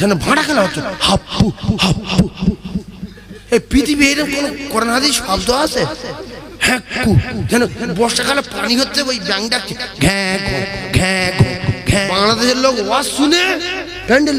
যেন ভাড়া খেলা হচ্ছে। হাপ্পু হাপ্পু এই পৃথিবী এরকম কোনো করোনাদি শব্দ আছে? হ্যাঁ যেন বর্ষাকালে পানি হচ্ছে ওই ব্যাং ডাকছে। ঘ্যাঁ ঘ্যাঁ। বাংলাদেশের লোক ওয়াজ শুনে। প্যান্ডেল।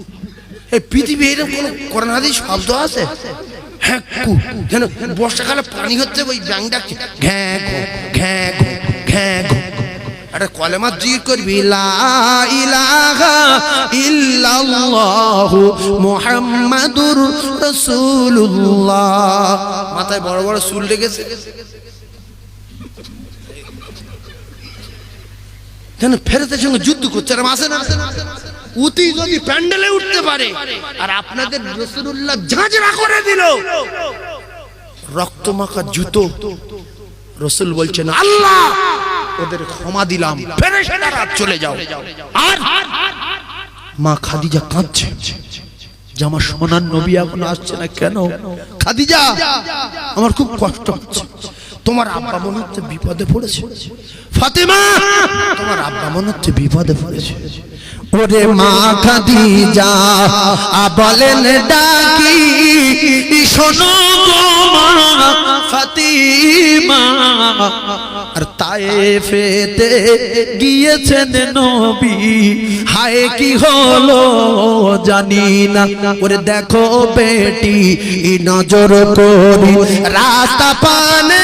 এই পৃথিবী এরকম কোনো করোনাদি শব্দ আছে? হ্যাঁ যেন বর্ষাকালে পানি হচ্ছে ওই ব্যাং ডাকছে ঘ্যাঁ ঘ্যাঁ ঘ্যাঁ আরে কলেমা জিকির করবি মুহাম্মাদুর রাসূলুল্লাহ। মাথায় বড় বড় চুল লেগেছে। যেন ফেরতের সঙ্গে যুদ্ধ করছে আর মাসে না? উতি যদি প্যান্ডেলে উঠতে পারে, আর আপনাদের রসুল্লাহ ঝাঁঝরা করে দিল। রক্ত মাখা জুতো। রসুল বলছেন, আল্লাহ, ওদের ক্ষমা দিলাম। চলে যাও। আর মা খাদিজা কাঁদছে। আমার সোনার নবী এখন আসছে না কেন? খাদিজা, আমার খুব কষ্ট হচ্ছে। তোমার আব্বা মনে হচ্ছে বিপদে পড়েছে। ফাতেমা! তোমার আব্বা মনে হচ্ছে বিপদে পড়েছে। ওরে মা খাদিজা আ বলেন ডাকি শোনো গো মা ফাতিমা। আর তায়েফেতে গিয়েছেন নবী হায় কি হলো জানি না। ওরে দেখো বেটি নজর করি রাস্তা পানে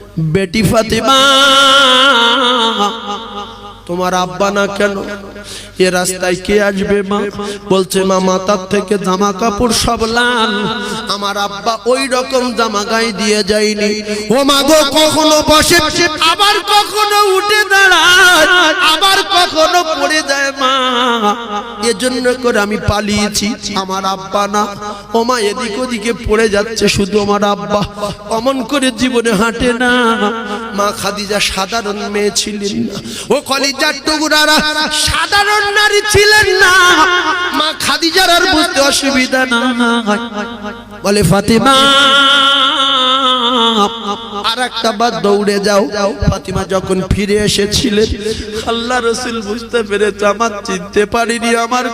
বেটি ফাতিমা তোমার আব্বা না কেন? এ রাস্তায় কে আসবে মা? বলছে মা মাথার থেকে জামা কাপড় সব লাল। আমার আব্বা ওই রকম জামা গায়ে দিয়ে যায়নি। ও মা গো, কখনো বসে, আবার কখনো উঠে দাঁড়ায়, আবার কখনো পড়ে যায় মা। এজন্য করে আমি পালিয়েছি। আমার আব্বা না। ও মা, এদিক ওদিকে পড়ে যাচ্ছে শুধু আমার আব্বা। অমন করে জীবনে হাঁটে না। মা খাদিজা সাধারণ মেয়ে ছিলেন না। ও কলিজার টুকুরারা সাধারণ নারী ছিলেন না। মা খাদিজার আর বুঝতে অসুবিধা না বলে, ফাতিমা আর একটা দৌড়ে যাও। ফাতিমা যখন ফিরে এসেছিলেন বুঝতে আমার চিনতে পারিনি, আমার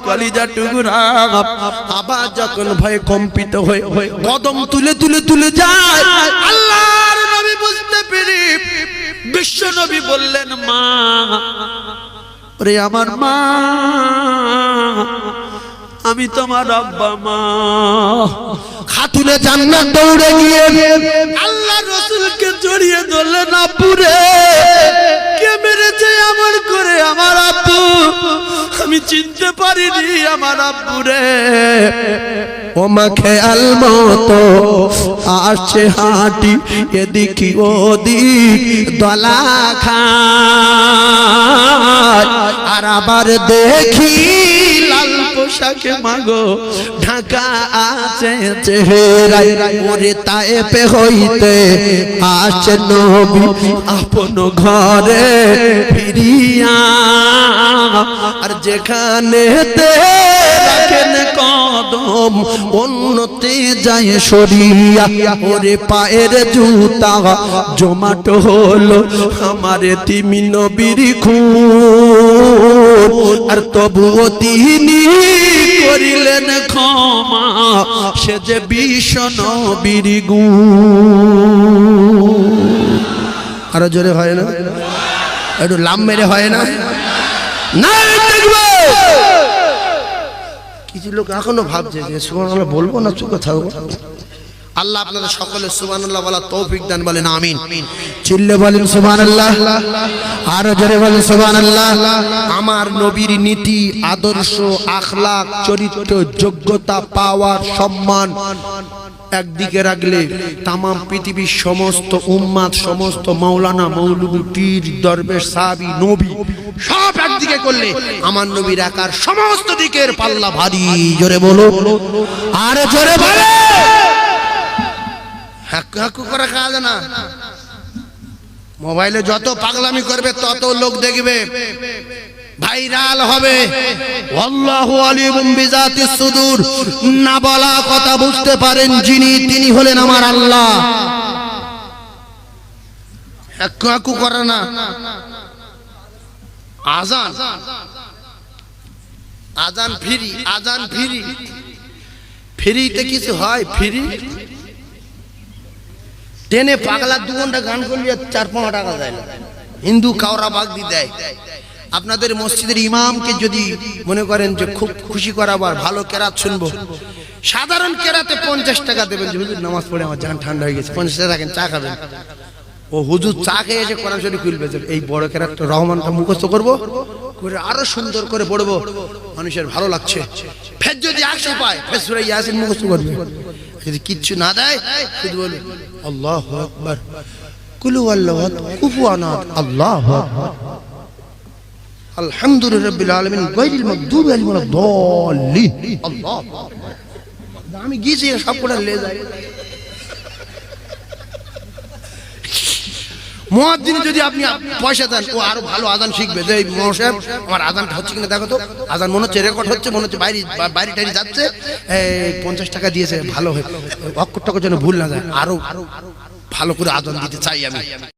আবার যখন ভয়ে কম্পিত হয়ে কদম তুলে তুলে তুলে যায় বুঝতে পেরে বিশ্ব নবী বললেন, মা ওরে আমার মা, আমি তোমার আব্বা মা। খাতুনে জান্নাত দৌড়ে গিয়ে আল্লাহ রসুলকে জড়িয়ে ধরলেন আব্বুরে কে মেরেছে আমার করে আমার আব্বু? আমি চিনতে পারিনি আমার আব্বুরে ও মা খেয়াল মতো আসছে হাঁটি, এদিকে ওদিক দলা আর আবার দেখি লাল পোশাকে মাগো, ঢাকা আছে চেহারায়, ওরে তায়েপে হইতে আসছে নবী, আপন ঘরে ফিরিয়া, আর যেখানে রাখেন কদম অন্যতে যায় সরিয়া ওরে পায়ের জুতা জমাট হলো আমার তিমি নবীর খুন আর তবুও তিনি করিলেন ক্ষমা সে যে ভীষণ বিরিগু আরও জোরে হয় না একটু লাম মেরে হয় না না কিছু লোক এখনও ভাবছে যে সুমান বলব না চুপে থাকব? আল্লাহ আপনাদের সকলের সুবহানাল্লাহ বলা তৌফিক দান বলেন আমিন। চিল্লে বলেন সুবহানাল্লাহ আরও জোরে বলেন সুবহানাল্লাহ। আমার নবীর নীতি আদর্শ আখলাক চরিত্র যোগ্যতা পাওয়ার সম্মান একদিকে রাখলে তামাম পৃথিবীর সমস্ত উম্মাদ সমস্ত মাওলানা মৌলবী পীর দরবেশ সাহাবী নবী সব একদিকে করলে আমার নবীর একার সমস্ত দিকের পাল্লা ভারী। জোরে বলো আরে জোরে বলো হাক্কু হাক্কু করে কাজ না। মোবাইলে যত পাগলামি করবে, তত লোক দেখবে। ভাইরাল হবে। সুদূর। না বলা কথা বুঝতে পারেন যিনি, তিনি হলেন আমার আল্লাহ। হাক্কু করে না। আজান। আজান ফিরি আজান ফিরি। ফ্রিতে কিছু হয়? ফ্রি? ট্রেনে পাগলা দু ঘণ্টা গান করলে চার পাঁচ টাকা দেয়। হিন্দু কাওরা বাগদি দেয়। আপনাদের মসজিদের ইমামকে যদি মনে করেন যে খুব খুশি করাবার ভালো কেরাত শুনব, সাধারণ কেরাতে পঞ্চাশ টাকা দেবেন যে, হুজুর, নামাজ পড়ে আমার জান ঠান্ডা হয়ে গেছে। পঞ্চাশ টাকা রাখেন চা খাবেন। ও হুজুর, চা খেয়ে এসে কোরআন শরীফ খুলবে। এই বড় কেরাতটা রহমানটা মুখস্থ করব, করে আরও সুন্দর করে পড়ব। মানুষের ভালো লাগছে। ফের যদি একশো পায়, ফের সুরে ইয়াসিন মুখস্থ করবে। যদি কিচ্ছু না দেয় শুধু বলে, আল্লাহ আকবার। কুলু আল্লাহ কুফুয়ানাত আল্লাহ আকবার। আলহামদুলিল্লাহ রাব্বিল আলামিন, গায়রিল মাগদুবি আলাইহিম ওয়ালাদ-দাল্লিন আল্লাহ আমি গিয়েছি সব কোটা লে যায় মহাদিনে যদি আপনি পয়সা দেন, ও আরও ভালো আদান শিখবে। যে মহাসাহেব আমার আদানটা হচ্ছে কিনা দেখো তো, আদান মনে হচ্ছে রেকর্ড হচ্ছে, মনে হচ্ছে বাইরে বাইরে টাইরে যাচ্ছে। পঞ্চাশ টাকা দিয়েছে, ভালো হয়ে, অক্ষর টাকার যেন ভুল না যায় আরও আরও ভালো করে আদান দিতে চাই আমি।